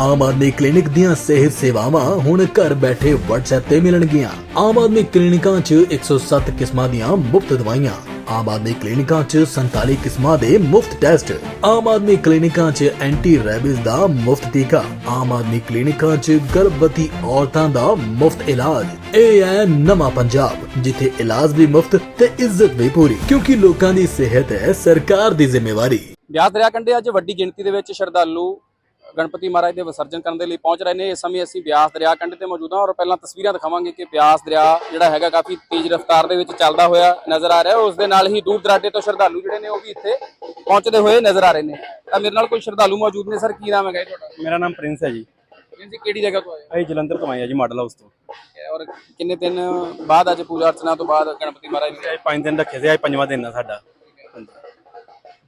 Aam Aadmi clinic ਦੀਆਂ ਸਿਹਤ ਸੇਵਾਵਾਂ ਹੁਣ ਘਰ ਬੈਠੇ WhatsApp ਤੇ ਮਿਲਣਗੀਆਂ। ਆਮ ਆਦਮੀ ਕਲੀਨਿਕਾਂ 'ਚ 107 ਕਿਸਮਾਂ ਦੀਆਂ ਮੁਫਤ ਦਵਾਈਆਂ। ਆਮ ਆਦਮੀ ਕਲੀਨਿਕਾਂ 'ਚ 47 ਕਿਸਮਾਂ ਦੇ ਮੁਫਤ ਟੈਸਟ। ਆਮ ਆਦਮੀ ਕਲੀਨਿਕਾਂ 'ਚ ਐਂਟੀ ਰੈਬਿਸ ਦਾ ਮੁਫਤ ਟੀਕਾ। ਆਮ ਆਦਮੀ ਕਲੀਨਿਕਾਂ 'ਚ ਗਰਭਵਤੀ ਔਰਤਾਂ ਦਾ ਮੁਫਤ ਇਲਾਜ। ਇਹ ਹੈ ਨਵਾਂ ਪੰਜਾਬ, ਜਿੱਥੇ ਇਲਾਜ ਵੀ ਮੁਫਤ ਤੇ ਇੱਜ਼ਤ ਵੀ ਪੂਰੀ। ਕਿਉਂਕਿ ਲੋਕਾਂ ਦੀ ਸਿਹਤ ਹੈ ਸਰਕਾਰ ਦੀ ਜ਼ਿੰਮੇਵਾਰੀ। ਬਿਆਸ ਦਰਿਆ ਕੰਢੇ ਅੱਜ ਵੱਡੀ ਗਿਣਤੀ ਦੇ ਵਿੱਚ ਸ਼ਰਧਾਲੂ ਗਣਪਤੀ ਮਹਾਰਾਜ ਦੇ ਵਿਸਰਜਨ ਕਰਨ ਦੇ ਲਈ ਪਹੁੰਚ ਰਹੇ ਨੇ। ਇਸ ਸਮੇਂ ਅਸੀਂ ਬਿਆਸ ਦਰਿਆ ਕੰਢੇ ਤੇ ਮੌਜੂਦ ਹਾਂ ਔਰ ਪਹਿਲਾਂ ਤਸਵੀਰਾਂ ਦਿਖਾਵਾਂਗੇ ਕਿ ਬਿਆਸ ਦਰਿਆ ਜਿਹੜਾ ਹੈਗਾ ਕਾਫੀ ਤੇਜ਼ ਰਫ਼ਤਾਰ ਦੇ ਵਿੱਚ ਚੱਲਦਾ ਹੋਇਆ ਨਜ਼ਰ ਆ ਰਿਹਾ। ਉਸ ਦੇ ਨਾਲ ਹੀ ਦੂਰ ਦਰਾਡੇ ਤੋਂ ਸ਼ਰਧਾਲੂ ਜਿਹੜੇ ਨੇ ਉਹ ਵੀ ਇੱਥੇ ਪਹੁੰਚਦੇ ਹੋਏ ਨਜ਼ਰ ਆ ਰਹੇ ਨੇ। ਤਾਂ ਮੇਰੇ ਨਾਲ ਕੋਈ ਸ਼ਰਧਾਲੂ ਮੌਜੂਦ ਨੇ? ਸਰ ਕੀ ਨਾਮ ਹੈਗਾ ਜੀ ਤੁਹਾਡਾ? ਮੇਰਾ ਨਾਮ ਪ੍ਰਿੰਸ ਹੈ ਜੀ। ਜੀ ਕਿਹੜੀ ਜਗ੍ਹਾ ਤੋਂ ਆਏ ਅਸੀਂ ਜਲੰਧਰ ਤੋਂ ਆਏ ਆ ਜੀ ਮਾਡਲ ਹਾਊਸ ਤੋਂ। ਹੋ ਔਰ ਕਿੰਨੇ ਦਿਨ ਬਾਅਦ ਅੱਜ ਪੂਜਾ ਅਰਚਨਾ ਤੋਂ ਬਾਅਦ ਗਣਪਤੀ ਮਹਾਰਾਜ ਅਸੀਂ ਪੰਜ ਦਿਨ ਰੱਖੇ ਸੀ ਅੱਜ ਪੰਜਵਾਂ ਦਿਨ ਆ ਸਾਡਾ। ਹਾਂਜੀ।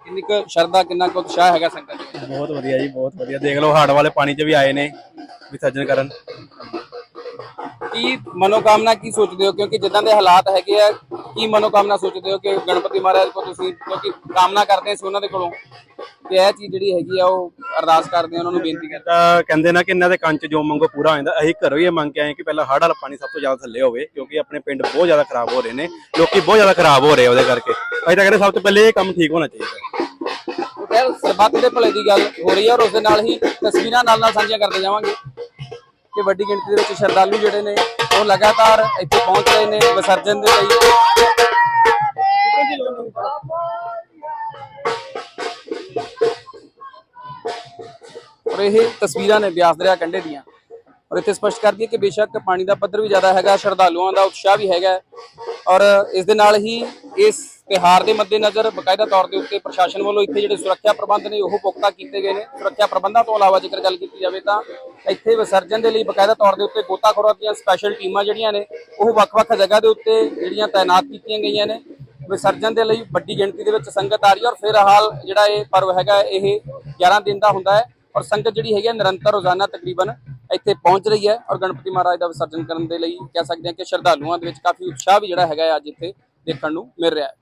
ਕਿੰਨੀ ਕੁ ਸ਼ਰਧਾ ਕਿੰਨਾ ਕੁ ਉਤਸ਼ਾਹ ਹੈਗਾ ਸੰਗਤ ਦੇ ਵਿੱਚ? ਬਹੁਤ ਵਧੀਆ ਜੀ ਬਹੁਤ ਵਧੀਆ। ਦੇਖ ਲਓ ਹਾੜ ਵਾਲੇ ਪਾਣੀ 'ਚ ਵੀ ਆਏ ਨੇ ਵਿਸਰਜਨ ਕਰਨ। ਕੀ ਮਨੋਕਾਮਨਾ ਕੀ ਸੋਚਦੇ ਹੋ? ਕਿਉਂਕਿ ਜਿੱਦਾਂ ਦੇ ਹਾਲਾਤ ਹੈਗੇ ਆ ਕੀ ਮਨੋਕਾਮਨਾ ਸੋਚਦੇ ਹੋ ਕਿ ਗਣਪਤੀ ਮਹਾਰਾਜ ਕੋ ਤੁਸੀਂ ਕਿਉਂਕਿ ਕਾਮਨਾ ਕਰਦੇ ਸੀ ਉਹਨਾਂ ਦੇ ਕੋਲੋਂ ਕਿ ਇਹ ਚੀਜ਼ ਜਿਹੜੀ ਹੈਗੀ ਆ ਉਹ ਅਰਦਾਸ ਕਰਦੇ ਆ ਉਹਨਾਂ ਨੂੰ ਬੇਨਤੀ ਕਰਦੇ ਤਾਂ ਕਹਿੰਦੇ ਨਾ ਕਿ ਇਹਨਾਂ ਦੇ ਕੰਨ 'ਚ ਜੋ ਮੰਗੋ ਪੂਰਾ ਹੋ ਜਾਂਦਾ। ਅਸੀਂ ਘਰੋਂ ਹੀ ਇਹ ਮੰਗ ਕੇ ਆਏ ਕਿ ਪਹਿਲਾਂ ਹੜ ਵਾਲਾ ਪਾਣੀ ਸਭ ਤੋਂ ਜ਼ਿਆਦਾ ਥੱਲੇ ਹੋਵੇ ਕਿਉਂਕਿ ਆਪਣੇ ਪਿੰਡ ਬਹੁਤ ਜ਼ਿਆਦਾ ਖਰਾਬ ਹੋ ਰਹੇ ਨੇ। ਲੋਕੀ ਬਹੁਤ ਜ਼ਿਆਦਾ ਖਰਾਬ ਹੋ ਰਹੇ ਆ ਉਹਦੇ ਕਰਕੇ। ਅਸੀਂ ਤਾਂ ਕਹਿੰਦੇ ਸਭ ਤੋਂ ਪਹਿਲੇ ਇਹ ਕੰਮ ਠੀਕ ਹੋਣਾ ਚਾਹੀਦਾ। ਕਹਿ ਸਰਬੱਤ ਦੇ ਭਲੇ ਦੀ ਗੱਲ ਹੋ ਰਹੀ ਹੈ ਔਰ ਉਸ ਦੇ ਨਾਲ ਹੀ ਤਸਵੀਰਾਂ ਨਾਲ ਨਾਲ ਸਾਂਝੀਆਂ ਕਰਦੇ ਜਾਵਾਂਗੇ ਕਿ ਵੱਡੀ ਗਿਣਤੀ ਦੇ ਵਿੱਚ ਸ਼ਰਧਾਲੂ ਜਿਹੜੇ ਨੇ ਉਹ ਲਗਾਤਾਰ ਇੱਥੇ ਪਹੁੰਚ ਰਹੇ ਨੇ ਵਿਸਰਜਨ ਦੇ ਲਈ। ਔਰ ਇਹ ਤਸਵੀਰਾਂ ਨੇ ਬਿਆਸ ਦਰਿਆ ਕੰਢੇ ਦੀਆਂ। ਔਰ ਇੱਥੇ ਸਪਸ਼ਟ ਕਰ ਦਈਏ ਕਿ ਬੇਸ਼ੱਕ ਪਾਣੀ ਦਾ ਪੱਧਰ ਵੀ ਜ਼ਿਆਦਾ ਹੈਗਾ, ਸ਼ਰਧਾਲੂਆਂ ਦਾ ਉਤਸ਼ਾਹ ਵੀ ਹੈਗਾ ਔਰ ਇਸ ਦੇ ਨਾਲ ਹੀ ਇਸ ਤਿਹਾਰ ਦੇ ਮੱਦੇਨਜ਼ਰ ਬਕਾਇਦਾ ਤੌਰ ਦੇ ਉੱਤੇ ਪ੍ਰਸ਼ਾਸਨ ਵੱਲੋਂ ਇੱਥੇ ਜਿਹੜੇ ਸੁਰੱਖਿਆ ਪ੍ਰਬੰਧ ਨੇ, ਉਹ ਪੁਖਤਾ ਕੀਤੇ ਗਏ ਨੇ। ਸੁਰੱਖਿਆ ਪ੍ਰਬੰਧਾਂ ਤੋਂ ਇਲਾਵਾ ਜੇਕਰ ਗੱਲ ਕੀਤੀ ਜਾਵੇ ਤਾਂ ਇੱਥੇ ਵਿਸਰਜਨ ਦੇ ਲਈ ਬਕਾਇਦਾ ਤੌਰ ਦੇ ਉੱਤੇ ਗੋਤਾਖੋਰਾਂ ਦੀਆਂ ਸਪੈਸ਼ਲ ਟੀਮਾਂ ਜਿਹੜੀਆਂ ਨੇ, ਉਹ ਵੱਖ-ਵੱਖ ਜਗ੍ਹਾ ਦੇ ਉੱਤੇ ਜਿਹੜੀਆਂ ਤਾਇਨਾਤ ਕੀਤੀਆਂ ਗਈਆਂ ਨੇ। ਵਿਸਰਜਨ ਦੇ ਲਈ ਵੱਡੀ ਗਿਣਤੀ ਦੇ ਵਿੱਚ ਸੰਗਤ ਆ ਰਹੀ ਹੈ ਔਰ ਫਿਰ ਹਾਲ ਜਿਹੜਾ ਇਹ ਪਰਵ ਹੈਗਾ, ਇਹ 11 ਦਿਨ ਦਾ ਹੁੰਦਾ ਹੈ। ਔਰ ਸੰਗਤ ਜਿਹੜੀ ਹੈਗੀ ਹੈ, ਨਿਰੰਤਰ ਰੋਜ਼ਾਨਾ ਤਕਰੀਬਨ ਇੱਥੇ ਪਹੁੰਚ ਰਹੀ ਹੈ ਔਰ ਗਣਪਤੀ ਮਹਾਰਾਜ ਦਾ ਵਿਸਰਜਨ ਕਰਨ ਦੇ ਲਈ ਕਹਿ ਸਕਦੇ ਹਾਂ ਕਿ ਸ਼ਰਧਾਲੂਆਂ ਦੇ ਵਿੱਚ ਕਾਫੀ ਉਤਸ਼ਾਹ ਵੀ ਜਿਹੜਾ ਹੈਗਾ ਅੱਜ ਇੱਥੇ ਦੇਖਣ ਨੂੰ ਮਿਲ ਰਿਹਾ ਹੈ।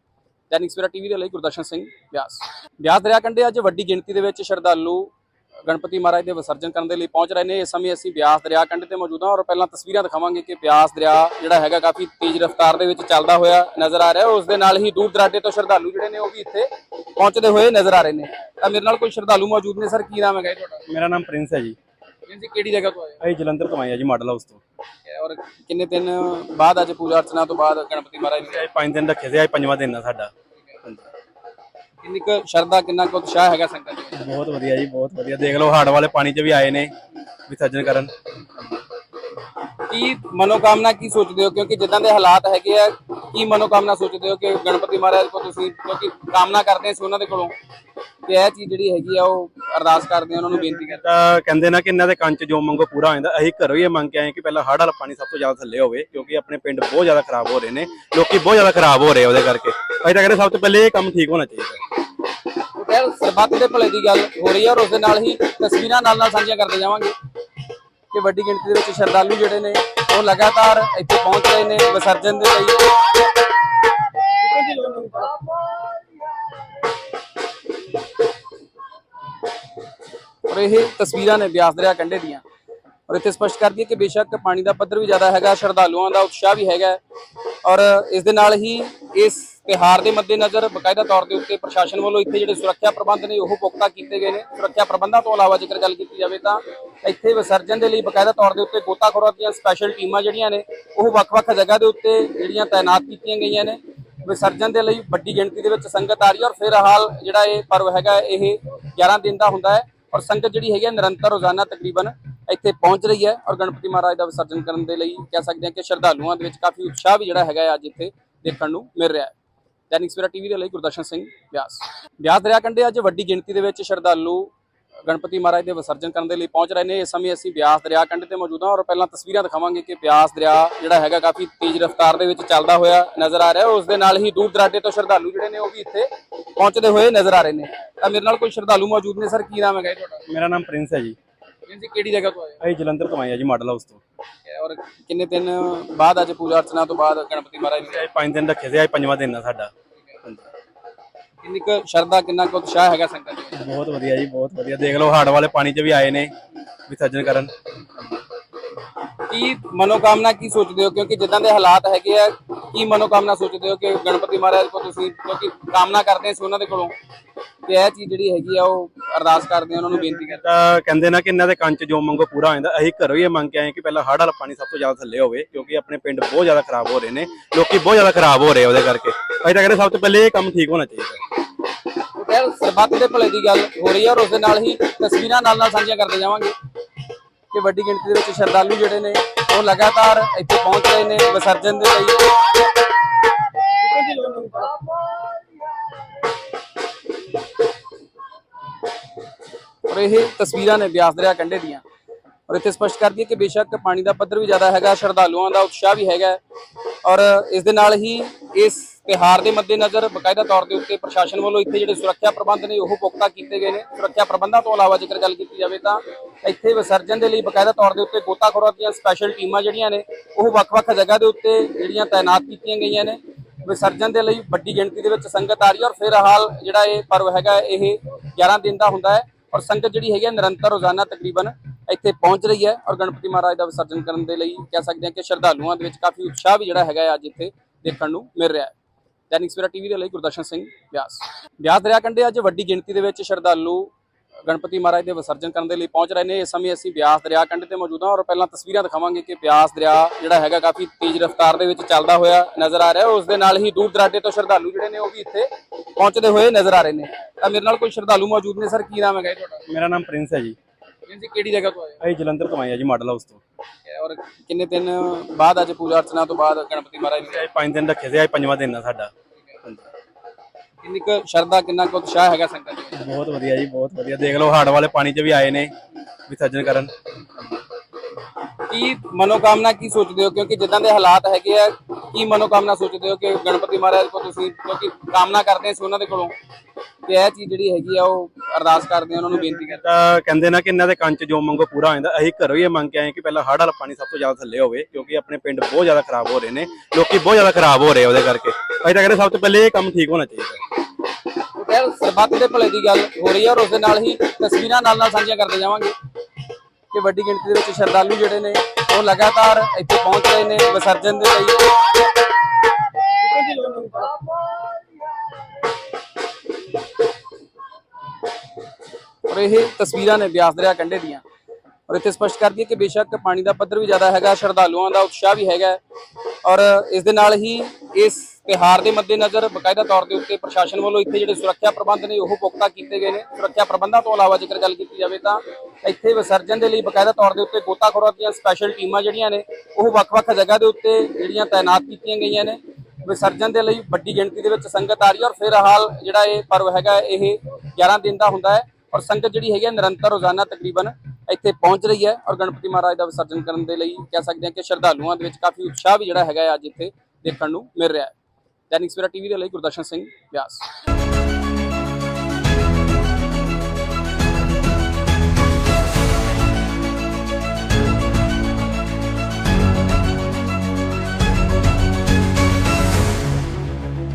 ਦੈਨਿਕ ਸਵੇਰਾ ਟੀਵੀ ਦੇ ਲਈ ਗੁਰਦਰਸ਼ਨ ਸਿੰਘ ਬਿਆਸ। ਬਿਆਸ ਦਰਿਆ ਕੰਢੇ ਅੱਜ ਵੱਡੀ ਗਿਣਤੀ ਦੇ ਵਿੱਚ ਸ਼ਰਧਾਲੂ ਗਣਪਤੀ ਮਹਾਰਾਜ ਦੇ ਵਿਸਰਜਨ ਕਰਨ ਦੇ ਲਈ ਪਹੁੰਚ ਰਹੇ ਨੇ। ਇਸ ਸਮੇਂ ਅਸੀਂ ਬਿਆਸ ਦਰਿਆ ਕੰਢੇ ਤੇ ਮੌਜੂਦ ਹਾਂ ਔਰ ਪਹਿਲਾਂ ਤਸਵੀਰਾਂ ਦਿਖਾਵਾਂਗੇ ਕਿ ਬਿਆਸ ਦਰਿਆ ਜਿਹੜਾ ਹੈਗਾ ਕਾਫੀ ਤੇਜ਼ ਰਫ਼ਤਾਰ ਦੇ ਵਿੱਚ ਚੱਲਦਾ ਹੋਇਆ ਨਜ਼ਰ ਆ ਰਿਹਾ ਉਸ ਦੇ ਨਾਲ ਹੀ ਦੂਰ ਦਰਾਡੇ ਤੋਂ ਸ਼ਰਧਾਲੂ ਜਿਹੜੇ ਨੇ ਉਹ ਵੀ ਇੱਥੇ ਪਹੁੰਚਦੇ ਹੋਏ ਨਜ਼ਰ ਆ ਰਹੇ ਨੇ। ਤਾਂ ਮੇਰੇ ਨਾਲ ਕੋਈ ਸ਼ਰਧਾਲੂ ਮੌਜੂਦ ਨੇ। ਸਰ, ਕੀ ਨਾਮ ਹੈਗਾ ਜੀ ਤੁਹਾਡਾ? ਮੇਰਾ ਨਾਮ ਪ੍ਰਿੰਸ ਹੈ ਜੀ। ਜੀ ਕਿਹੜੀ ਜਗ੍ਹਾ ਤੋਂ ਆਏ ਅਸੀਂ ਜਲੰਧਰ ਤੋਂ ਆਏ ਆ ਜੀ ਮਾਡਲ ਹਾਊਸ ਤੋਂ। ਹੋ ਔਰ ਕਿੰਨੇ ਦਿਨ ਬਾਅਦ ਅੱਜ ਪੂਜਾ ਅਰਚਨਾ ਤੋਂ ਬਾਅਦ ਗਣਪਤੀ ਮਹਾਰਾਜ ਦੀ ਅਸੀਂ ਪੰਜ ਦਿਨ ਰੱਖੇ ਸੀ ਅੱਜ ਪੰਜਵਾਂ ਦਿਨ ਆ ਸਾਡਾ। ਹਾਂਜੀ। ਕਿੰਨੀ ਕੁ ਸ਼ਰਧਾ ਕਿੰਨਾ ਕੁ ਉਤਸ਼ਾਹ ਹੈਗਾ ਸੰਗਤ ਦੇ ਵਿੱਚ? ਬਹੁਤ ਵਧੀਆ ਜੀ ਬਹੁਤ ਵਧੀਆ। ਦੇਖ ਲਓ ਹਾੜ ਵਾਲੇ ਪਾਣੀ 'ਚ ਵੀ ਆਏ ਨੇ ਵਿਸਰਜਨ ਕਰਨ। ਕੀ ਮਨੋਕਾਮਨਾ ਕੀ ਸੋਚਦੇ ਹੋ? ਕਿਉਂਕਿ ਜਿੱਦਾਂ ਦੇ ਹਾਲਾਤ ਹੈਗੇ ਆ ਕੀ ਮਨੋਕਾਮਨਾ ਸੋਚਦੇ ਹੋ ਕਿ ਗਣਪਤੀ ਮਹਾਰਾਜ ਕੋ ਤੁਸੀਂ ਕਿਉਂਕਿ ਕਾਮਨਾ ਕਰਦੇ ਸੀ ਉਹਨਾਂ ਦੇ ਕੋਲੋਂ? ਕਿ ਇਹ ਚੀਜ਼ ਜਿਹੜੀ ਹੈਗੀ ਆ ਉਹ ਅਰਦਾਸ ਕਰਦੇ ਆ ਉਹਨਾਂ ਨੂੰ ਬੇਨਤੀ ਕਰਦੇ ਤਾਂ ਕਹਿੰਦੇ ਨਾ ਕਿ ਇਹਨਾਂ ਦੇ ਕੰਨ 'ਚ ਜੋ ਮੰਗੋ ਪੂਰਾ ਹੋ ਜਾਂਦਾ। ਅਸੀਂ ਘਰੋਂ ਹੀ ਇਹ ਮੰਗ ਕੇ ਆਏ ਕਿ ਪਹਿਲਾਂ ਹੜ ਵਾਲਾ ਪਾਣੀ ਸਭ ਤੋਂ ਜ਼ਿਆਦਾ ਥੱਲੇ ਹੋਵੇ ਕਿਉਂਕਿ ਆਪਣੇ ਪਿੰਡ ਬਹੁਤ ਜ਼ਿਆਦਾ ਖਰਾਬ ਹੋ ਰਹੇ ਨੇ। ਲੋਕੀ ਬਹੁਤ ਜ਼ਿਆਦਾ ਖਰਾਬ ਹੋ ਰਹੇ ਆ ਉਹਦੇ ਕਰਕੇ। ਅਸੀਂ ਤਾਂ ਕਹਿੰਦੇ ਸਭ ਤੋਂ ਪਹਿਲੇ ਇਹ ਕੰਮ ਠੀਕ ਹੋਣਾ ਚਾਹੀਦਾ। ਉਹ ਕਹਿ ਸਰਬੱਤ ਦੇ ਭਲੇ ਦੀ ਗੱਲ ਹੋ ਰਹੀ ਹੈ ਔਰ ਉਸ ਦੇ ਨਾਲ ਹੀ ਤਸਵੀਰਾਂ ਨਾਲ ਨਾਲ ਸਾਂਝੀਆਂ ਕਰਦੇ ਜਾਵਾਂਗੇ। ਕਿ ਵੱਡੀ ਗਿਣਤੀ ਦੇ ਵਿੱਚ ਸ਼ਰਧਾਲੂ ਜਿਹੜੇ ਨੇ ਉਹ ਲਗਾਤਾਰ ਇੱਥੇ ਪਹੁੰਚ ਰਹੇ ਨੇ ਵਿਸਰਜਨ ਦੇ ਲਈ। ਔਰ ਇਹ ਤਸਵੀਰਾਂ ਨੇ ਬਿਆਸ ਦਰਿਆ ਕੰਢੇ ਦੀਆਂ। ਔਰ ਇੱਥੇ ਸਪਸ਼ਟ ਕਰਦੀ ਹੈ ਕਿ ਬੇਸ਼ੱਕ ਪਾਣੀ ਦਾ ਪੱਧਰ ਵੀ ਜ਼ਿਆਦਾ ਹੈਗਾ, ਸ਼ਰਧਾਲੂਆਂ ਦਾ ਉਤਸ਼ਾਹ ਵੀ ਹੈਗਾ। ਔਰ ਇਸ ਦੇ ਨਾਲ ਹੀ ਇਸ ਤਿਹਾਰ ਦੇ ਮੱਦੇਨਜ਼ਰ ਬਕਾਇਦਾ ਤੌਰ ਦੇ ਉੱਤੇ ਪ੍ਰਸ਼ਾਸਨ ਵੱਲੋਂ ਇੱਥੇ ਜਿਹੜੇ ਸੁਰੱਖਿਆ ਪ੍ਰਬੰਧ ਨੇ, ਉਹ ਪੁਖਤਾ ਕੀਤੇ ਗਏ ਨੇ। ਸੁਰੱਖਿਆ ਪ੍ਰਬੰਧਾਂ ਤੋਂ ਇਲਾਵਾ ਜੇਕਰ ਗੱਲ ਕੀਤੀ ਜਾਵੇ ਤਾਂ ਇੱਥੇ ਵਿਸਰਜਨ ਦੇ ਲਈ ਬਕਾਇਦਾ ਤੌਰ ਦੇ ਉੱਤੇ ਗੋਤਾਖੋਰਾਂ ਦੀਆਂ ਸਪੈਸ਼ਲ ਟੀਮਾਂ ਜਿਹੜੀਆਂ ਨੇ, ਉਹ ਵੱਖ-ਵੱਖ ਜਗ੍ਹਾ ਦੇ ਉੱਤੇ ਜਿਹੜੀਆਂ ਤਾਇਨਾਤ ਕੀਤੀਆਂ ਗਈਆਂ ਨੇ। ਵਿਸਰਜਨ ਦੇ ਲਈ ਵੱਡੀ ਗਿਣਤੀ ਦੇ ਵਿੱਚ ਸੰਗਤ ਆ ਰਹੀ ਹੈ ਔਰ ਫਿਰ ਹਾਲ ਜਿਹੜਾ ਇਹ ਪਰਵ ਹੈਗਾ, ਇਹ 11 ਦਿਨ ਦਾ ਹੁੰਦਾ ਹੈ। ਔਰ ਸੰਗਤ ਜਿਹੜੀ ਹੈਗੀ ਹੈ ਨਿਰੰਤਰ ਰੋਜ਼ਾਨਾ ਤਕਰੀਬਨ ਇੱਥੇ ਪਹੁੰਚ ਰਹੀ ਹੈ ਔਰ ਗਣਪਤੀ ਮਹਾਰਾਜ ਦਾ ਵਿਸਰਜਨ ਕਰਨ ਦੇ ਲਈ ਕਹਿ ਸਕਦੇ ਹਾਂ ਕਿ ਸ਼ਰਧਾਲੂਆਂ ਦੇ ਵਿੱਚ ਕਾਫੀ ਉਤਸ਼ਾਹ ਵੀ ਜਿਹੜਾ ਹੈਗਾ ਅੱਜ ਇੱਥੇ ਦੇਖਣ ਨੂੰ ਮਿਲ ਰਿਹਾ ਹੈ। ਦੈਨਿਕ ਸਵੇਰਾ ਟੀਵੀ ਦੇ ਲਈ ਗੁਰਦਰਸ਼ਨ ਸਿੰਘ ਬਿਆਸ। ਵਿਆਸ ਦਰਿਆ ਕੰਢੇ ਅੱਜ ਵੱਡੀ ਗਿਣਤੀ ਦੇ ਵਿੱਚ ਸ਼ਰਧਾਲੂ ਗਣਪਤੀ ਮਹਾਰਾਜ ਦੇ ਵਿਸਰਜਨ ਕਰਨ ਦੇ ਲਈ ਪਹੁੰਚ ਰਹੇ ਨੇ। ਇਸ ਸਮੇਂ ਅਸੀਂ ਬਿਆਸ ਦਰਿਆ ਕੰਢੇ ਤੇ ਮੌਜੂਦ ਹਾਂ ਔਰ ਪਹਿਲਾਂ ਤਸਵੀਰਾਂ ਦਿਖਾਵਾਂਗੇ ਕਿ ਬਿਆਸ ਦਰਿਆ ਜਿਹੜਾ ਹੈਗਾ ਕਾਫੀ ਤੇਜ਼ ਰਫ਼ਤਾਰ ਦੇ ਵਿੱਚ ਚੱਲਦਾ ਹੋਇਆ ਨਜ਼ਰ ਆ ਰਿਹਾ। ਉਸ ਦੇ ਨਾਲ ਹੀ ਦੂਰ ਦਰਾਡੇ ਤੋਂ ਸ਼ਰਧਾਲੂ ਜਿਹੜੇ ਨੇ ਉਹ ਵੀ ਇੱਥੇ ਪਹੁੰਚਦੇ ਹੋਏ ਨਜ਼ਰ ਆ ਰਹੇ ਨੇ। ਤਾਂ ਮੇਰੇ ਨਾਲ ਕੋਈ ਸ਼ਰਧਾਲੂ ਮੌਜੂਦ ਨੇ? ਸਰ ਕੀ ਨਾਮ ਹੈਗਾ ਜੀ ਤੁਹਾਡਾ? ਮੇਰਾ ਨਾਮ ਪ੍ਰਿੰਸ ਹੈ ਜੀ। ਜੀ ਕਿਹੜੀ ਜਗ੍ਹਾ ਤੋਂ ਆਏ ਅਸੀਂ ਜਲੰਧਰ ਤੋਂ ਆਏ ਆ ਜੀ ਮਾਡਲ ਹਾਊਸ ਤੋਂ। ਔਰ ਕਿੰਨੇ ਦਿਨ ਬਾਅਦ ਅੱਜ ਪੂਜਾ ਅਰਚਨਾ ਤੋਂ ਬਾਅਦ ਗਣਪਤੀ ਮਹਾਰਾਜ ਅਸੀਂ ਪੰਜ ਦਿਨ ਰੱਖੇ ਸੀ ਅੱਜ ਪੰਜਵਾਂ ਦਿਨ ਆ ਸਾਡਾ। ਕਿੰਨੀ ਕੁ ਸ਼ਰਧਾ ਕਿੰਨਾ ਕੁ ਉਤਸ਼ਾਹ ਹੈਗਾ ਸੰਗਤ ਦੇ ਵਿੱਚ? ਬਹੁਤ ਵਧੀਆ ਜੀ ਬਹੁਤ ਵਧੀਆ। ਦੇਖ ਲਓ ਹਾੜ ਵਾਲੇ ਪਾਣੀ 'ਚ ਵੀ ਆਏ ਨੇ ਵਿਸਰਜਨ ਕਰਨ। ਕੀ ਮਨੋਕਾਮਨਾ ਕੀ ਸੋਚਦੇ ਹੋ? ਕਿਉਂਕਿ ਜਿੱਦਾਂ ਦੇ ਹਾਲਾਤ ਹੈਗੇ ਆ ਕੀ ਮਨੋਕਾਮਨਾ ਸੋਚਦੇ ਹੋ ਕਿ ਗਣਪਤੀ ਮਹਾਰਾਜ ਕੋ ਤੁਸੀਂ ਕਿਉਂਕਿ ਕਾਮਨਾ ਕਰਦੇ ਸੀ ਉਹਨਾਂ ਦੇ ਕੋਲੋਂ ਕਿ ਇਹ ਚੀਜ਼ ਜਿਹੜੀ ਹੈਗੀ ਆ ਉਹ ਅਰਦਾਸ ਕਰਦੇ ਆ ਉਹਨਾਂ ਨੂੰ ਬੇਨਤੀ ਕਰਦੇ ਤਾਂ ਕਹਿੰਦੇ ਨਾ ਕਿ ਇਹਨਾਂ ਦੇ ਕੰਨ 'ਚ ਜੋ ਮੰਗੋ ਪੂਰਾ ਹੋ ਜਾਂਦਾ। ਅਸੀਂ ਘਰੋਂ ਹੀ ਇਹ ਮੰਗ ਕੇ ਆਏ ਕਿ ਪਹਿਲਾਂ ਹੜ ਵਾਲਾ ਪਾਣੀ ਸਭ ਤੋਂ ਜ਼ਿਆਦਾ ਥੱਲੇ ਹੋਵੇ ਕਿਉਂਕਿ ਆਪਣੇ ਪਿੰਡ ਬਹੁਤ ਜ਼ਿਆਦਾ ਖਰਾਬ ਹੋ ਰਹੇ ਨੇ। ਲੋਕੀ ਬਹੁਤ ਜ਼ਿਆਦਾ ਖਰਾਬ ਹੋ ਰਹੇ ਆ ਉਹਦੇ ਕਰਕੇ। ਅਸੀਂ ਤਾਂ ਕਹਿੰਦੇ ਸਭ ਤੋਂ ਪਹਿਲੇ ਇਹ ਕੰਮ ਠੀਕ ਹੋਣਾ ਚਾਹੀਦਾ। ਉਹ ਦੇ ਭਲੇ ਦੀ ਗੱਲ ਹੋ ਰਹੀ ਹੈ ਔਰ ਉਸ ਦੇ ਨਾਲ ਹੀ ਤਸਵੀਰਾਂ ਨਾਲ ਨਾਲ ਸਾਂਝੀਆਂ ਕਰਦੇ ਜਾਵਾਂਗੇ ਕਿ ਵੱਡੀ ਗਿਣਤੀ ਦੇ ਵਿੱਚ ਸ਼ਰਧਾਲੂ ਜਿਹੜੇ ਨੇ, ਉਹ ਲਗਾਤਾਰ ਇੱਥੇ ਪਹੁੰਚ ਰਹੇ ਨੇ ਵਿਸਰਜਨ ਦੇ ਲਈ। ਔਰ ਇਹ ਤਸਵੀਰਾਂ ਨੇ ਬਿਆਸ ਦਰਿਆ ਕੰਢੇ ਦੀਆਂ। ਔਰ ਇੱਥੇ ਸਪਸ਼ਟ ਕਰਦੀ ਹੈ ਕਿ ਬੇਸ਼ੱਕ ਪਾਣੀ ਦਾ ਪੱਧਰ ਵੀ ਜ਼ਿਆਦਾ ਹੈਗਾ, ਸ਼ਰਧਾਲੂਆਂ ਦਾ ਉਤਸ਼ਾਹ ਵੀ ਹੈਗਾ ਔਰ ਇਸ ਦੇ ਨਾਲ ਹੀ ਇਸ ਤਿਹਾਰ ਦੇ ਮੱਦੇਨਜ਼ਰ ਬਕਾਇਦਾ ਤੌਰ ਦੇ ਉੱਤੇ ਪ੍ਰਸ਼ਾਸਨ ਵੱਲੋਂ ਇੱਥੇ ਜਿਹੜੇ ਸੁਰੱਖਿਆ ਪ੍ਰਬੰਧ ਨੇ ਉਹ ਪੁਖਤਾ ਕੀਤੇ ਗਏ ਨੇ। ਸੁਰੱਖਿਆ ਪ੍ਰਬੰਧਾਂ ਤੋਂ ਇਲਾਵਾ ਜੇਕਰ ਗੱਲ ਕੀਤੀ ਜਾਵੇ ਤਾਂ ਇੱਥੇ ਵਿਸਰਜਨ ਦੇ ਲਈ ਬਕਾਇਦਾ ਤੌਰ ਦੇ ਉੱਤੇ ਗੋਤਾਖੋਰਾਂ ਦੀਆਂ ਸਪੈਸ਼ਲ ਟੀਮਾਂ ਜਿਹੜੀਆਂ ਨੇ, ਉਹ ਵੱਖ-ਵੱਖ ਜਗ੍ਹਾ ਦੇ ਉੱਤੇ ਜਿਹੜੀਆਂ ਤਾਇਨਾਤ ਕੀਤੀਆਂ ਗਈਆਂ ਨੇ। ਵਿਸਰਜਨ ਦੇ ਲਈ ਵੱਡੀ ਗਿਣਤੀ ਦੇ ਵਿੱਚ ਸੰਗਤ ਆ ਰਹੀ ਹੈ ਔਰ ਫਿਰ ਹਾਲ ਜਿਹੜਾ ਇਹ ਪਰਵ ਹੈਗਾ, ਇਹ 11 ਦਿਨ ਦਾ ਹੁੰਦਾ ਹੈ ਔਰ ਸੰਗਤ ਜਿਹੜੀ ਹੈਗੀ ਹੈ ਨਿਰੰਤਰ ਰੋਜ਼ਾਨਾ ਤਕਰੀਬਨ ਇੱਥੇ ਪਹੁੰਚ ਰਹੀ ਹੈ ਔਰ ਗਣਪਤੀ ਮਹਾਰਾਜ ਦਾ ਵਿਸਰਜਨ ਕਰਨ ਦੇ ਲਈ ਕਹਿ ਸਕਦੇ ਹਾਂ ਕਿ ਸ਼ਰਧਾਲੂਆਂ ਦੇ ਵਿੱਚ ਕਾਫੀ ਉਤਸ਼ਾਹ ਵੀ ਜਿਹੜਾ ਹੈਗਾ ਅੱਜ ਇੱਥੇ ਦੇਖਣ ਨੂੰ ਮਿਲ ਰਿਹਾ ਹੈ। ਦੈਨਿਕ ਸਵੇਰਾ ਟੀਵੀ ਦੇ ਲਈ ਗੁਰਦਰਸ਼ਨ ਸਿੰਘ ਬਿਆਸ। ਬਿਆਸ ਦਰਿਆ ਕੰਢੇ ਅੱਜ ਵੱਡੀ ਗਿਣਤੀ ਦੇ ਵਿੱਚ ਸ਼ਰਧਾਲੂ ਗਣਪਤੀ ਮਹਾਰਾਜ ਦੇ ਵਿਸਰਜਨ ਕਰਨ ਦੇ ਲਈ ਪਹੁੰਚ ਰਹੇ ਨੇ। ਇਸ ਸਮੇਂ ਅਸੀਂ ਬਿਆਸ ਦਰਿਆ ਕੰਢੇ ਤੇ ਮੌਜੂਦ ਹਾਂ ਔਰ ਪਹਿਲਾਂ ਤਸਵੀਰਾਂ ਦਿਖਾਵਾਂਗੇ ਕਿ ਬਿਆਸ ਦਰਿਆ ਜਿਹੜਾ ਹੈਗਾ ਕਾਫੀ ਤੇਜ਼ ਰਫ਼ਤਾਰ ਦੇ ਵਿੱਚ ਚੱਲਦਾ ਹੋਇਆ ਨਜ਼ਰ ਆ ਰਿਹਾ। ਹੈ ਉਸ ਦੇ ਨਾਲ ਹੀ ਦੂਰ ਦਰਾਡੇ ਤੋਂ ਸ਼ਰਧਾਲੂ ਜਿਹੜੇ ਨੇ ਉਹ ਵੀ ਇੱਥੇ ਪਹੁੰਚਦੇ ਹੋਏ ਨਜ਼ਰ ਆ ਰਹੇ ਨੇ। ਤਾਂ ਮੇਰੇ ਨਾਲ ਕੋਈ ਸ਼ਰਧਾਲੂ ਮੌਜੂਦ ਨੇ? ਸਰ ਕੀ ਨਾਮ ਹੈਗਾ ਜੀ ਤੁਹਾਡਾ? ਮੇਰਾ ਨਾਮ ਪ੍ਰਿੰਸ ਹੈ ਜੀ। ਜੀ ਕਿਹੜੀ ਜਗ੍ਹਾ ਤੋਂ ਆਏ ਅਸੀਂ ਜਲੰਧਰ ਤੋਂ ਆਏ ਆ ਜੀ ਮਾਡਲ ਹਾਊਸ ਤੋਂ। ਹੋ ਔਰ ਕਿੰਨੇ ਦਿਨ ਬਾਅਦ ਅੱਜ ਪੂਜਾ ਅਰਚਨਾ ਤੋਂ ਬਾਅਦ ਗਣਪਤੀ ਮਹਾਰਾਜ ਅਸੀਂ ਪੰਜ ਦਿਨ ਰੱਖੇ ਸੀ ਅੱਜ ਪੰਜਵਾਂ ਦਿਨ ਆ ਸਾਡਾ। ਕਿੰਨੀ ਕੁ ਸ਼ਰਧਾ ਕਿੰਨਾ ਕੁ ਉਤਸ਼ਾਹ ਹੈਗਾ ਸੰਗਤ ਦੇ ਵਿੱਚ? ਬਹੁਤ ਵਧੀਆ ਜੀ ਬਹੁਤ ਵਧੀਆ। ਦੇਖ ਲਓ ਹਾੜ ਵਾਲੇ ਪਾਣੀ 'ਚ ਵੀ ਆਏ ਨੇ ਵਿਸਰਜਨ ਕਰਨ। ਕੀ ਮਨੋਕਾਮਨਾ ਕੀ ਸੋਚਦੇ ਹੋ? ਕਿਉਂਕਿ ਜਿੱਦਾਂ ਦੇ ਹਾਲਾਤ ਹੈਗੇ ਆ ਕੀ ਮਨੋਕਾਮਨਾ ਸੋਚਦੇ ਹੋ ਕਿ ਗਣਪਤੀ ਮਹਾਰਾਜ ਕੋ ਤੁਸੀਂ ਕਿਉਂਕਿ ਕਾਮਨਾ ਕਰਦੇ ਸੀ ਉਹਨਾਂ ਦੇ ਕੋਲੋਂ? ਕਿ ਇਹ ਚੀਜ਼ ਜਿਹੜੀ ਹੈਗੀ ਆ ਉਹ ਅਰਦਾਸ ਕਰਦੇ ਆ ਉਹਨਾਂ ਨੂੰ ਬੇਨਤੀ ਕਰਦੇ ਤਾਂ ਕਹਿੰਦੇ ਨਾ ਕਿ ਇਹਨਾਂ ਦੇ ਕੰਨ 'ਚ ਜੋ ਮੰਗੋ ਪੂਰਾ ਹੋ ਜਾਂਦਾ। ਅਸੀਂ ਘਰੋਂ ਹੀ ਇਹ ਮੰਗ ਕੇ ਆਏ ਕਿ ਪਹਿਲਾਂ ਹੜ ਵਾਲਾ ਪਾਣੀ ਸਭ ਤੋਂ ਜ਼ਿਆਦਾ ਥੱਲੇ ਹੋਵੇ ਕਿਉਂਕਿ ਆਪਣੇ ਪਿੰਡ ਬਹੁਤ ਜ਼ਿਆਦਾ ਖਰਾਬ ਹੋ ਰਹੇ ਨੇ। ਲੋਕੀ ਬਹੁਤ ਜ਼ਿਆਦਾ ਖਰਾਬ ਹੋ ਰਹੇ ਆ ਉਹਦੇ ਕਰਕੇ। ਅਸੀਂ ਤਾਂ ਕਹਿੰਦੇ ਸਭ ਤੋਂ ਪਹਿਲੇ ਇਹ ਕੰਮ ਠੀਕ ਹੋਣਾ ਚਾਹੀਦਾ। ਉਹ ਕਹਿ ਸਰਬੱਤ ਦੇ ਭਲੇ ਦੀ ਗੱਲ ਹੋ ਰਹੀ ਹੈ ਔਰ ਉਸ ਦੇ ਨਾਲ ਹੀ ਤਸਵੀਰਾਂ ਨਾਲ ਨਾਲ ਸਾਂਝੀਆਂ ਕਰਦੇ ਜਾਵਾਂਗੇ। ਕਿ ਵੱਡੀ ਗਿਣਤੀ ਦੇ ਵਿੱਚ ਸ਼ਰਧਾਲੂ ਜਿਹੜੇ ਨੇ ਉਹ ਲਗਾਤਾਰ ਇੱਥੇ ਪਹੁੰਚ ਰਹੇ ਨੇ ਵਿਸਰਜਨ ਦੇ ਲਈ। ਔਰ ਇਹ ਤਸਵੀਰਾਂ ਨੇ ਬਿਆਸ ਦਰਿਆ ਕੰਢੇ ਦੀਆਂ। ਔਰ ਇੱਥੇ ਸਪਸ਼ਟ ਕਰਦੀ ਹੈ ਕਿ ਬੇਸ਼ੱਕ ਪਾਣੀ ਦਾ ਪੱਧਰ ਵੀ ਜ਼ਿਆਦਾ ਹੈਗਾ, ਸ਼ਰਧਾਲੂਆਂ ਦਾ ਉਤਸ਼ਾਹ ਵੀ ਹੈਗਾ। ਔਰ ਇਸ ਦੇ ਨਾਲ ਹੀ ਇਸ ਤਿਹਾਰ ਦੇ ਮੱਦੇਨਜ਼ਰ ਬਕਾਇਦਾ ਤੌਰ ਦੇ ਉੱਤੇ ਪ੍ਰਸ਼ਾਸਨ ਵੱਲੋਂ ਇੱਥੇ ਜਿਹੜੇ ਸੁਰੱਖਿਆ ਪ੍ਰਬੰਧ ਨੇ, ਉਹ ਪੁਖਤਾ ਕੀਤੇ ਗਏ ਨੇ। ਸੁਰੱਖਿਆ ਪ੍ਰਬੰਧਾਂ ਤੋਂ ਇਲਾਵਾ ਜੇਕਰ ਗੱਲ ਕੀਤੀ ਜਾਵੇ ਤਾਂ ਇੱਥੇ ਵਿਸਰਜਨ ਦੇ ਲਈ ਬਕਾਇਦਾ ਤੌਰ ਦੇ ਉੱਤੇ ਗੋਤਾਖੋਰਾਂ ਦੀਆਂ ਸਪੈਸ਼ਲ ਟੀਮਾਂ ਜਿਹੜੀਆਂ ਨੇ, ਉਹ ਵੱਖ-ਵੱਖ ਜਗ੍ਹਾ ਦੇ ਉੱਤੇ ਜਿਹੜੀਆਂ ਤਾਇਨਾਤ ਕੀਤੀਆਂ ਗਈਆਂ ਨੇ। ਵਿਸਰਜਨ ਦੇ ਲਈ ਵੱਡੀ ਗਿਣਤੀ ਦੇ ਵਿੱਚ ਸੰਗਤ ਆ ਰਹੀ ਹੈ ਔਰ ਫਿਰ ਹਾਲ ਜਿਹੜਾ ਇਹ ਪਰਵ ਹੈਗਾ, ਇਹ 11 ਦਿਨ ਦਾ ਹੁੰਦਾ ਹੈ। ਔਰ ਸੰਗਤ ਜਿਹੜੀ ਹੈਗੀ ਹੈ ਨਿਰੰਤਰ ਰੋਜ਼ਾਨਾ ਤਕਰੀਬਨ ਇੱਥੇ ਪਹੁੰਚ ਰਹੀ ਹੈ ਔਰ ਗਣਪਤੀ ਮਹਾਰਾਜ ਦਾ ਵਿਸਰਜਨ ਕਰਨ ਦੇ ਲਈ ਕਹਿ ਸਕਦੇ ਹਾਂ ਕਿ ਸ਼ਰਧਾਲੂਆਂ ਦੇ ਵਿੱਚ ਕਾਫੀ ਉਤਸ਼ਾਹ ਵੀ ਜਿਹੜਾ ਹੈਗਾ ਅੱਜ ਇੱਥੇ ਦੇਖਣ ਨੂੰ ਮਿਲ ਰਿਹਾ ਹੈ। ਦੈਨਿਕ ਸਵੇਰਾ ਟੀਵੀ ਦੇ ਲਈ ਗੁਰਦਰਸ਼ਨ ਸਿੰਘ ਬਿਆਸ।